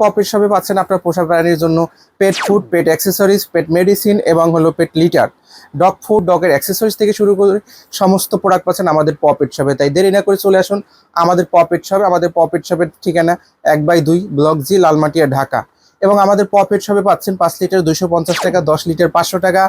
পপের শপে পাচ্ছেন আপনার পোষা প্রাণীর জন্য pet food pet accessories pet medicine এবং হলো পেট লিটার ডগ ফুড ডগের অ্যাক্সেসরিজ থেকে শুরু করে সমস্ত প্রোডাক্ট পাচ্ছেন আমাদের পপেট শপে তাই দেরি না করে চলে আসুন আমাদের পপেট শপে আমাদের পপেট শপের ঠিকানা এক বাই দুই ব্লক জি, লালমাটিয়া, ঢাকা। এবং আমাদের পপেট শপে পাচ্ছেন পাঁচ লিটার দুশো পঞ্চাশ টাকা, দশ লিটার পাঁচশো টাকা,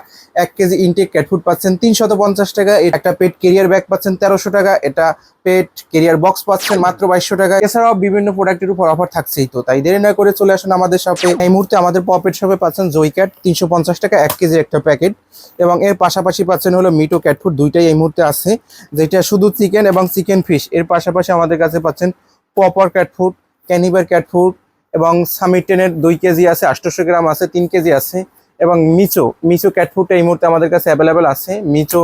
এক কেজি ইনটেক ক্যাট ফুড পাচ্ছেন তিনশত পঞ্চাশ টাকা একটা পেট কেরিয়ার ব্যাগ পাচ্ছেন তেরোশো টাকা, এটা পেট কেরিয়ার বক্স পাচ্ছেন মাত্র বাইশশো টাকা। এছাড়াও বিভিন্ন প্রোডাক্টের উপর অফার থাকছেই তো, তাই দেরি না করে চলে আসুন আমাদের শপে এই মুহূর্তে আমাদের পপেট শপে পাচ্ছেন জই ক্যাট তিনশো পঞ্চাশ টাকা, এক কেজি একটা প্যাকেট এবং এর পাশাপাশি পাচ্ছেন হলো মিটো ক্যাট ফুড দুইটাই এই মুহূর্তে আছে, যেটা শুধু চিকেন এবং চিকেন ফিশ এর পাশাপাশি আমাদের কাছে পাচ্ছেন পপার ক্যাট ফুড ক্যানিবার ক্যাট ফুড এবং সামিটেনের দুই কেজি আছে আটশোশো গ্রাম আছে, তিন কেজি আছে, এবং মিচো মিচো ক্যাট ফুডটা এই মুহূর্তে আমাদের কাছে অ্যাভেলেবেল আছে। মিচো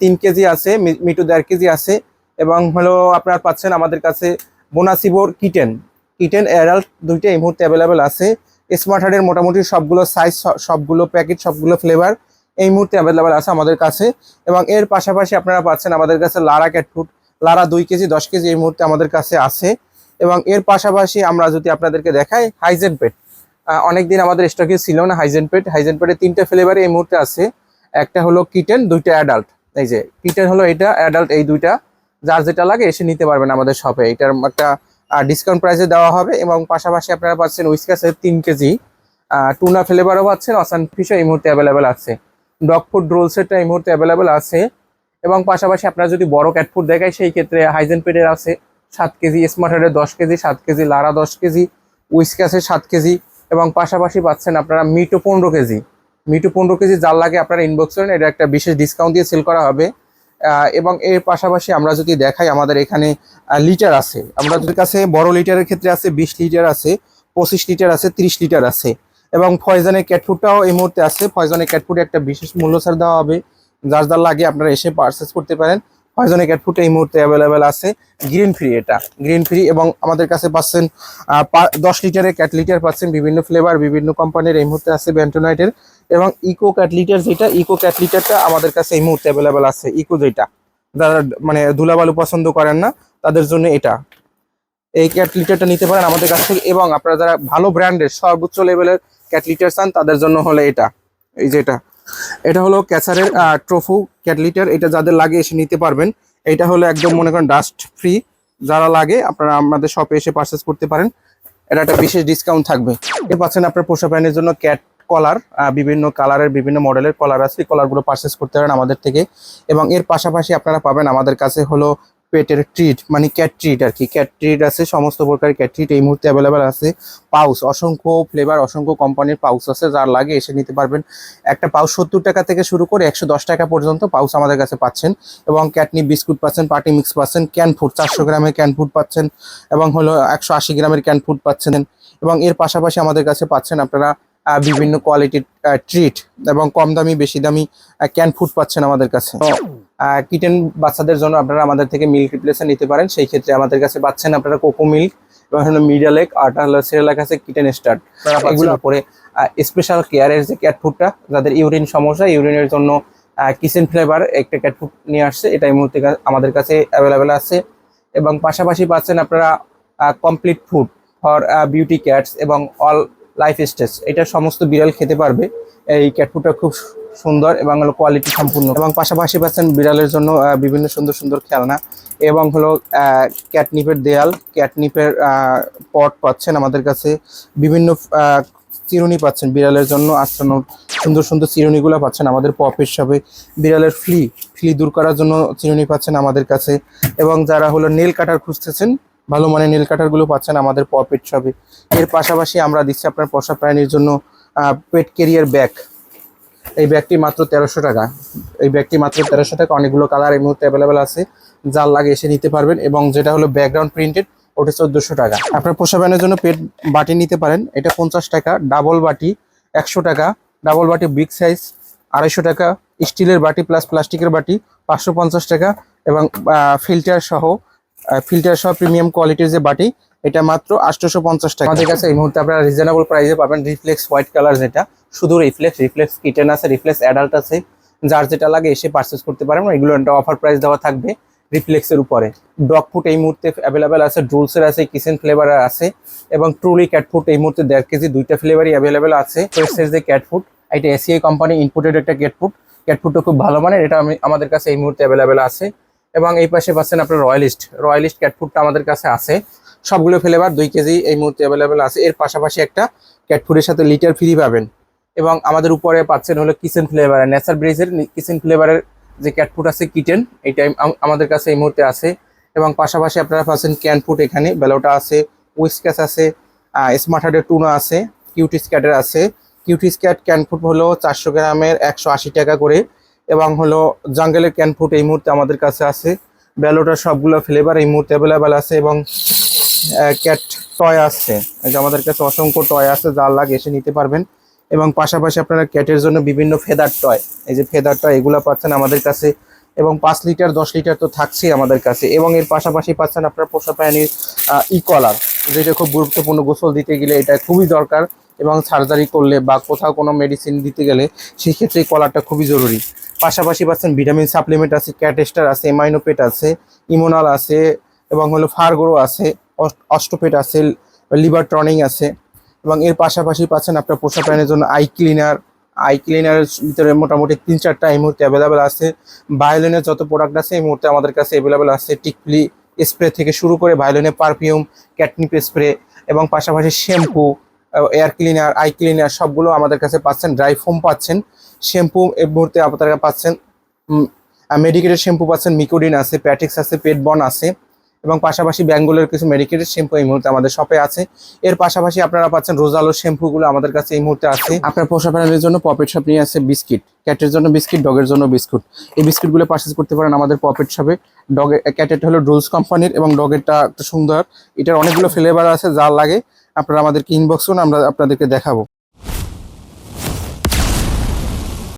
তিন কেজি আছে মিটু দেড় কেজি আছে, এবং হলো আপনার পাচ্ছেন আমাদের কাছে বোনাসিবোর কিটেন কিটেন অ্যাডাল্ট দুইটা এই মুহূর্তে অ্যাভেলেবেল আছে। স্মার্ট হার্টের মোটামুটি সবগুলো সাইজ সবগুলো প্যাকেট সবগুলো ফ্লেভার এই মুহূর্তে অ্যাভেলেবেল আছে আমাদের কাছে। এবং এর পাশাপাশি আপনারা পাচ্ছেন আমাদের কাছে লারা ক্যাট ফুড লারা দুই কেজি, দশ কেজি এই মুহূর্তে আমাদের কাছে আছে। এবং এর পাশাপাশি আমরা যদি আপনাদেরকে দেখাই হাইজেন পেট অনেকদিন আমাদের স্টকে ছিল না হাইজেন পেট হাইজেন পেটের তিনটে ফ্লেভার এই মুহূর্তে আছে। একটা হলো কিটেন দুইটা অ্যাডাল্ট এই যে কিটেন হলো এটা অ্যাডাল্ট এই দুইটা। যার যেটা লাগে এসে নিতে পারবেন আমাদের শপে এটার একটা ডিসকাউন্ট প্রাইসে দেওয়া হবে এবং পাশাপাশি আপনারা পাচ্ছেন উইসকাসের তিন কেজি। টুনা ফ্লেভারও পাচ্ছেন অসান ফিশও এই মুহূর্তে অ্যাভেলেবেল আছে। ডগ ফুড রোল সেটটা এই মুহূর্তে অ্যাভেলেবেল আছে। এবং পাশাপাশি আপনারা যদি বড় ক্যাট ফুড দেখায়, সেই ক্ষেত্রে হাইজেন পেটের আছে। সাত কেজি স্মার্ট দশ কেজি, সাত কেজি লারা দশ কেজি উইসকাসের সাত কেজি এবং পাশাপাশি পাচ্ছেন আপনারা মিটো পনেরো কেজি। মিটো পনেরো কেজি যার লাগে আপনারা ইনবক্স করেন, এটা একটা বিশেষ ডিসকাউন্ট দিয়ে সেল করা হবে। এবং এর পাশাপাশি আমরা যদি দেখাই আমাদের এখানে লিটার আছে। আমাদের কাছে বড় লিটারের ক্ষেত্রে আছে বিশ লিটার আছে, পঁচিশ লিটার আছে, ত্রিশ লিটার আছে। এবং ফয়জানের ক্যাটফুডটাও এই মুহূর্তে আছে। ফয়জানের ক্যাটফুডে একটা বিশেষ মূল্য ছাড় দেওয়া হবে। যার যার লাগে আপনারা এসে পারচেস করতে পারেন। ফয়জানের ক্যাটফুড এই মুহূর্তে অ্যাভেলেবেল আছে। গ্রিন ফ্রি এটা। গ্রিন ফ্রি এবং আমাদের কাছে পাচ্ছেন দশ লিটারের ক্যাট লিটার পাচ্ছেন বিভিন্ন ফ্লেভার বিভিন্ন কোম্পানির এই মুহূর্তে আছে ব্যান্টোনাইটের এবং ইকো ক্যাট লিটার যেটা ইকো ক্যাট লিটারটা আমাদের কাছে এই মুহূর্তে অ্যাভেলেবেল আছে। ইকো যেটা। যারা মানে ধুলাবালু পছন্দ করেন না, তাদের জন্য এটা। এই ক্যাট লিটারটা নিতে পারেন আমাদের কাছ থেকে এবং আপনারা যারা ভালো ব্র্যান্ডের সর্বোচ্চ লেভেলের ক্যাট লিটার চান, তাদের জন্য হলে এটা। এই যে এটা। এটা হলো ক্যাচারের ট্রোফু ক্যাট লিটার, এটা যাদের লাগে এসে নিতে পারবেন। এটা হলো একদম মনে করেন ডাস্ট ফ্রি যারা লাগে, আপনারা আমাদের শপে এসে পারচেস করতে পারেন। এটা একটা বিশেষ ডিসকাউন্ট থাকবে। এ পাচ্ছেন আপনার পোষা প্যানের জন্য ক্যাট কলার বিভিন্ন কালারের বিভিন্ন মডেলের কলার আছে। কলারগুলো পারচেস করতে পারেন আমাদের থেকে। এবং এর পাশাপাশি আপনারা পাবেন আমাদের কাছে হলো পেটের ট্রিট মানে ক্যাট ট্রিট আর কি। ক্যাট ট্রিট আছে, সমস্ত প্রকারের ক্যাট ট্রিট এই মুহূর্তে অ্যাভেলেবেল আছে। পাউস, অসংখ্য ফ্লেভার অসংখ্য কোম্পানির পাউস আছে, যার লাগে এসে নিতে পারবেন। একটা পাউস সত্তর টাকা থেকে শুরু করে একশো দশ টাকা পর্যন্ত পাউস আমাদের কাছে পাচ্ছেন। এবং ক্যাটনি বিস্কুট পাচ্ছেন পার্টি মিক্স পাচ্ছেন ক্যান ফুড চারশো গ্রামের ক্যান ফুড পাচ্ছেন, এবং হলো একশো আশি গ্রামের ক্যান ফুড পাচ্ছেন। এবং এর পাশাপাশি আমাদের কাছে পাচ্ছেন আপনারা বিভিন্ন কোয়ালিটির ট্রিট এবং কম দামি, বেশি দামি ক্যান ফুড পাচ্ছেন আমাদের কাছে। কিটেন বাচ্চাদের জন্য আপনারা আমাদের থেকে মিল্ক রিপ্লেসে নিতে পারেন। সেই ক্ষেত্রে আমাদের কাছে পাচ্ছেন আপনারা কোকো মিল্ক এবং হলো মিডালেক আর হলো সেরেলাক আছে কিটেন স্টার্ট এগুলো পরে স্পেশাল কেয়ারের যে ক্যাট ফুডটা যাদের ইউরিন সমস্যা ইউরিনের জন্য কিচেন ফ্লেভার একটা ক্যাট ফুড নিয়ে আসছে। এটা এই মুহূর্তে আমাদের কাছে অ্যাভেলেবেল আছে। এবং পাশাপাশি পাচ্ছেন আপনারা complete food for beauty cats এবং অল লাইফ স্টেজ এটা সমস্ত বিড়াল খেতে পারবে। এই ক্যাট ফুডটা খুব সুন্দর এবং হলো কোয়ালিটি সম্পূর্ণ। এবং পাশাপাশি পাচ্ছেন বিড়ালের জন্য বিভিন্ন সুন্দর সুন্দর খেলনা। এবং হলো ক্যাটনিপের দেয়াল। ক্যাটনিপের পট পাচ্ছেন আমাদের কাছে। বিভিন্ন চিরুনি পাচ্ছেন বিড়ালের জন্য। আশ্রানোর সুন্দর সুন্দর চিরুনিগুলো পাচ্ছেন আমাদের পপ হিসাবে বিড়ালের ফ্লি ফ্লি দূর করার জন্য চিরুনি পাচ্ছেন আমাদের কাছে। এবং যারা হলো নেল কাটার খুঁজতেছেন ভালো মানের নীল কাটারগুলো পাচ্ছেন আমাদের পপেট শপে এর পাশাপাশি আমরা দিচ্ছি আপনার পোষা প্রাণীর জন্য পেট কেরিয়ার ব্যাগ এই ব্যাগটি মাত্র তেরোশো টাকা। এই ব্যাগটি মাত্র তেরোশো টাকা। অনেকগুলো কালার এই মুহূর্তে অ্যাভেলেবেল আছে। যার লাগে এসে নিতে পারবেন এবং যেটা হলো ব্যাকগ্রাউন্ড প্রিন্টেড ওটা চোদ্দোশো টাকা। আপনার পোষা প্রাণীর জন্য পেট বাটি নিতে পারেন। এটা পঞ্চাশ টাকা। ডাবল বাটি একশো টাকা। ডাবল বাটি বিগ সাইজ আড়াইশো টাকা। স্টিলের বাটি প্লাস প্লাস্টিকের বাটি পাঁচশো পঞ্চাশ টাকা। এবং ফিল্টার সহ ফিল্টার সহ প্রিমিয়াম কোয়ালিটির যে বাটি, এটা মাত্র আটশোশো পঞ্চাশ টাকা। আমাদের কাছে এই মুহূর্তে আপনারা রিজনেবল প্রাইসে পাবেন রিফ্লেক্স হোয়াইট কালার যেটা। শুধু রিফ্লেক্স রিফ্লেক্স কিটেন আছে রিফ্লেক্স অ্যাডাল্ট আছে। যার যেটা লাগে এসে পারচেস করতে পারেন। এগুলো একটা অফার প্রাইস দেওয়া থাকবে রিফ্লেক্সের উপরে। ডগ ফুড এই মুহূর্তে অ্যাভেলেবেল আছে ড্রুলসের আছে কিচেন ফ্লেভারের আছে। এবং ট্রুলি ক্যাট এই মুহূর্তে দেড় কেজি দুইটা ফ্লেভারই অ্যাভেলেবেল আছে। যে ক্যাট ফুড এটা এসিআই কোম্পানি ইনপুটেড একটা ক্যাট ফুড ক্যাট খুব ভালো মানের, এটা আমি, আমাদের কাছে এই মুহূর্তে অ্যাভেলেবেল আছে। এবং এই পাশে পাচ্ছেন আপনার রয়্যালিস্ট রয়্যালিস্ট ক্যাটফুডটা আমাদের কাছে আছে। সবগুলো ফ্লেভার দুই কেজি এই মুহূর্তে অ্যাভেলেবেল আছে। এর পাশাপাশি একটা ক্যাট ফুডের সাথে লিটার ফ্রি পাবেন। এবং আমাদের উপরে পাচ্ছেন হলো কিচেন ফ্লেভারের নেচার ব্রিজের কিচেন ফ্লেভারের যে ক্যাট ফুড আছে কিটেন এইটা আম- আমাদের কাছে এই মুহূর্তে আছে। এবং পাশাপাশি আপনারা পাচ্ছেন ক্যান ফুড এখানে। বেলোটা আছে উইসকাস আছে স্মার্ট হার্টের টুনা আছে কিউটিস ক্যাটের আছে। কিউটিস ক্যাট ক্যান ফুড হলো চারশো গ্রামের একশো আশি টাকা করে। এবং হলো জাঙ্গেলের ক্যান ফুড এই মুহূর্তে আমাদের কাছে আছে। বেলোটার সবগুলো ফ্লেভার এই মুহূর্তে অ্যাভেলেবেল আছে এবং ক্যাট টয় আসছে যে আমাদের কাছে অসংখ্য টয় আছে, যার লাগে এসে নিতে পারবেন। এবং পাশাপাশি আপনারা ক্যাটের জন্য বিভিন্ন ফেদার টয় এই যে ফেদার টয় এগুলো পাচ্ছেন আমাদের কাছে। এবং পাঁচ লিটার দশ লিটার তো থাকছেই আমাদের কাছে। এবং এর পাশাপাশি পাচ্ছেন আপনার পোষা প্রাণীর ই কলার যেটা খুব গুরুত্বপূর্ণ গোসল দিতে গেলে এটা খুবই দরকার। এবং সার্জারি করলে বা কোথাও কোনো মেডিসিন দিতে গেলে সেই ক্ষেত্রে এই কলারটা খুবই জরুরি। পাশাপাশি পাচ্ছেন ভিটামিন সাপ্লিমেন্ট আছে ক্যাটেস্টার আছে এমাইনোপেট আছে, ইমোনাল আছে, এবং হলো ফারগোরো আছে অস- অস্টোপেট আছে, লিভার টনিং আছে, এবং এর পাশাপাশি পাচ্ছেন আপনার পোষা প্রাণীর জন্য আই ক্লিনার। আই ক্লিনারের ভিতরে মোটামুটি তিন চারটা এই মুহূর্তে অ্যাভেলেবেল আছে। ভায়োলিনের যত প্রোডাক্ট আছে এই মুহূর্তে আমাদের কাছে অ্যাভেলেবেল আছে। টিকলি স্প্রে থেকে শুরু করে ভায়োলিনের পারফিউম ক্যাটনিপ স্প্রে এবং পাশাপাশি shampoo air cleaner eye cleaner সবগুলো আমাদের কাছে পাচ্ছেন ড্রাই ফোম পাচ্ছেন। শ্যাম্পু এই মুহূর্তে আপনারা পাচ্ছেন মেডিকেটেড শ্যাম্পু পাচ্ছেন মিকোডিন আছে প্যাটিক্স আছে পেট বন আছে এবং পাশাপাশি ব্যাঙ্গলের কিছু মেডিকেটেড শ্যাম্পু এই মুহূর্তে আমাদের শপে আছে। এর পাশাপাশি আপনারা পাচ্ছেন রোজালো শ্যাম্পুগুলো আমাদের কাছে এই মুহূর্তে আছে। আপনার পোষা প্রাণীর জন্য পপেট শপ নিয়ে আছে বিস্কিট ক্যাটের জন্য বিস্কিট ডগের জন্য বিস্কুট এই বিস্কিটগুলো পারচেস করতে পারেন আমাদের পপেট শপে ডগে ক্যাটেরটা হলো ড্রুলস কোম্পানির এবং ডগেরটা একটা সুন্দর, এটার অনেকগুলো ফ্লেভার আছে যার লাগে আপনারা আমাদেরকে ইনবক্স করুন আমরা আপনাদেরকে দেখাবো।